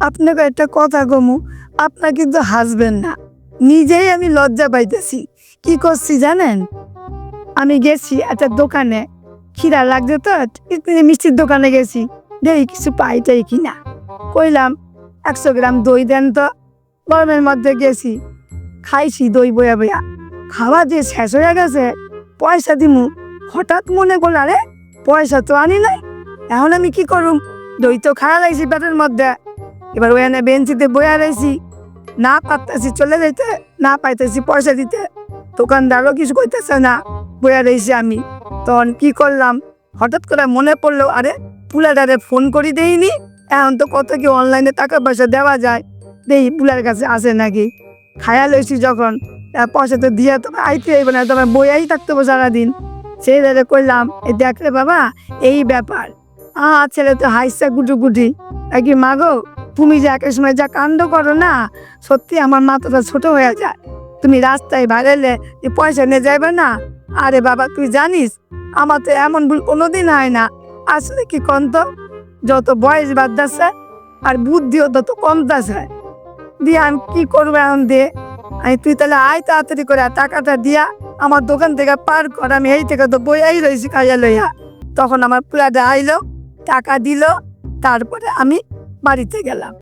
আপনাকে একটা কথা কমু, আপনার কিন্তু হাসবেন না। নিজেই আমি লজ্জা পাইতেছি। কি করছি জানেন? আমি গেছি একটা দোকানে। খিরা লাগছে তো মিষ্টির দোকানে গেছি। দেখি কিছু পাই পাইটাই কিনা। কইলাম, একশো গ্রাম দই দেন তো। গরমের মধ্যে গেছি। খাইছি দই বয়া বয়া। খাওয়া যে শেষ হয়ে গেছে, পয়সা দিমু। হঠাৎ মনে করল, আরে, পয়সা তো আনি নাই। এখন আমি কি করুম? দই তো খাওয়া লাগছি পেটের মধ্যে। এবার ওখানে বেঞ্চিতে বয়া রয়েছি, না পারতেছি চলে যেতে না পাইতেছি, পয়সা দিতে। দোকানদারও কিছু কইতেছে না বয়া রয়েছি আমি। তখন কি করলাম, হঠাৎ করে মনে পড়ল, আরে পুলাটারে ফোন করি দেইনি, এখন তো কত কি অনলাইনে টাকা পয়সা দেওয়া যায়। দেই, পুলার কাছে আসে নাকি? খায়া লইছি যখন পয়সা তো দিয়ে তোমার আইতে হইব না তোমার বইয়াই থাকতে হবে সারাদিন। সেই দাদা করলাম এই দেখ রে বাবা, এই ব্যাপার, আ, ছেলে তো হাইসা গুটুগুটি, নাকি মাগো? তুমি যে একের সময় যা কাণ্ড করো না, সত্যি আমার মাথাটা ছোট হয়ে যায়। তুমি রাস্তায় বাইরেলে যে পয়সা নিয়ে যাইবে না, আরে বাবা, তুই জানিস, আমার তো এমন ভুল কোনোদিন হয় না। আসলে কি কন্ত যত বয়স বাড়তেছে আর বুদ্ধিও তত কমতেছে। দিয়ে আমি কি করব এখন দিয়ে? আমি তুই তাহলে আয় তাড়াতাড়ি করে টাকাটা দিয়া আমার দোকান থেকে পার কর, আমি এই থেকে তো বইয়াই রয়েছি খাইয়া লইয়া। তখন আমার পুরাটা আইলো, টাকা দিল, তারপরে আমি বাড়িতে গেলাম।